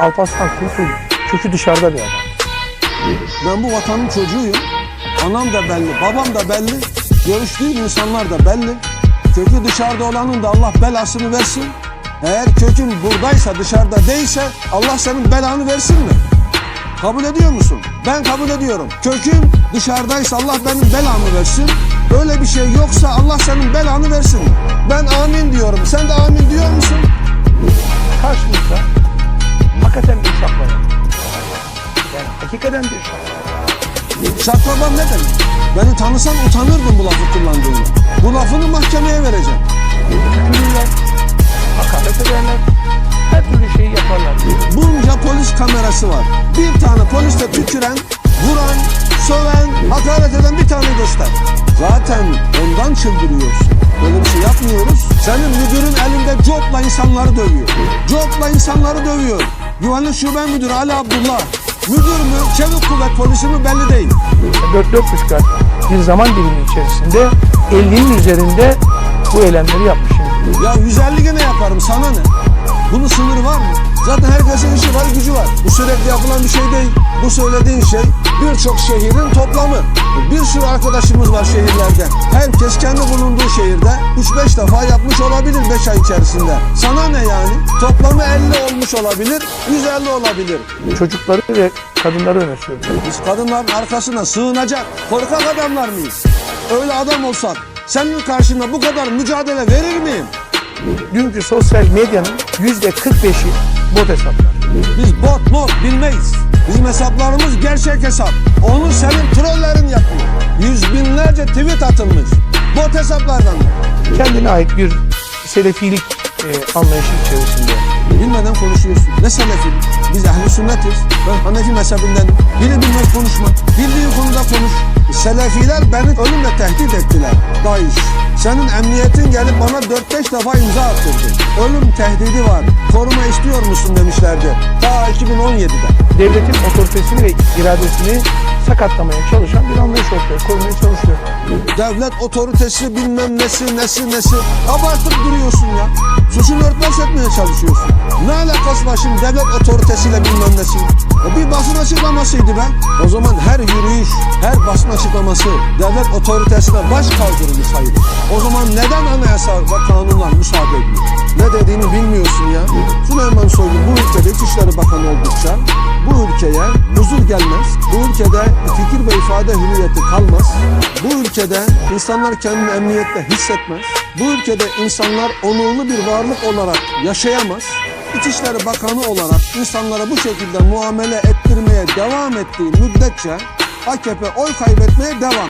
Alparslan Kurtul kökü dışarıda bir adam. Ben bu vatanın çocuğuyum. Anam da belli, babam da belli. Görüştüğüm insanlar da belli. Kökü dışarıda olanın da Allah belasını versin. Eğer kökün buradaysa dışarıda değilse Allah senin belanı versin mi? Kabul ediyor musun? Ben kabul ediyorum. Köküm dışarıdaysa Allah benim belamı versin. Öyle bir şey yoksa Allah senin belanı versin. Ben amin diyorum. Sen de amin diyor musun? Karşımızda hakikaten bir şaklayan. Şaklaban ne demek? Beni tanısan utanırdın bu lafı kullandığını. Bu lafını mahkemeye vereceğim. Tükürürler, hakaret ederler, her türlü şeyi yaparlar. Bunca polis kamerası var. Bir tane poliste tüküren, vuran, söven, hakaret eden bir tane göster. Zaten ondan çıldırıyorsun. Böyle bir şey yapmıyoruz. Senin müdürün elinde copla insanları dövüyor. Copla insanları dövüyor. Güvenlik Şube Müdürü Ali Abdullah. Müdür mü, çevik kuvvet polisi mi belli değil. 4-4,5 ay bir zaman dilimi içerisinde 50'nin üzerinde bu eylemleri yapmışım. Ya 150 gene yaparım sana ne? Bunun sınırı var mı? Zaten herkesin işi var, gücü var. Bu sürekli yapılan bir şey değil. Bu söylediğin şey birçok şehrin toplamı. Bir sürü arkadaşımız var şehirlerde. Herkes kendi bulunduğu şehirde 3-5 defa yapmış olabilir 5 ay içerisinde. Sana ne yani? Toplamı 50 olmuş olabilir, 150 olabilir. Çocukları ve kadınları öne sürdüm. Biz kadınların arkasına sığınacak, korkak adamlar mıyız? Öyle adam olsak senin karşında bu kadar mücadele verir miyim? Dünkü sosyal medyanın yüzde 45'i bot hesaplar. Biz bot bot bilmeyiz. Bizim hesaplarımız gerçek hesap. Onu senin trollerin yapıyor. Yüz binlerce tweet atılmış. Bot hesaplardan. Kendine ait bir selefilik e, anlayışı içerisinde. Bilmeden konuşuyorsun. Ne selefi? Biz ehli sünnetiz. Ben Hanefi mezhebindenim. Biri bilmez konuşma. Bildiğin konuda konuş. Selefiler beni ölümle tehdit ettiler. DAEŞ. Senin emniyetin gelip bana 4-5 defa imza attırdı. Ölüm tehdidi var. Koruma istiyor musun demişlerdi. Ta 2017'de. Devletin otoritesini ve iradesini sakatlamaya çalışan bir anlayış ortaya koymaya çalışıyor. Devlet otoritesi bilmem nesi nesi nesi. Abartıp duruyorsun ya. Suçunu örtbas etmeye çalışıyorsun. Ne alakası var şimdi devlet otoritesiyle bilmem nesi? Açıklamasıydı be. O zaman her yürüyüş, her basın açıklaması devlet otoritesine baş kaldırılmış sayılır. O zaman neden anayasa ve kanunlar müsaade ediyor? Ne dediğini bilmiyorsun ya. Süleyman Soylu bu ülkede İçişleri Bakanı oldukça bu ülkeye huzur gelmez. Bu ülkede fikir ve ifade hürriyeti kalmaz. Bu ülkede insanlar kendini emniyette hissetmez. Bu ülkede insanlar onurlu bir varlık olarak yaşayamaz. İçişleri Bakanı olarak insanlara bu şekilde muamele ettirmeye devam ettiği müddetçe AKP oy kaybetmeye devam.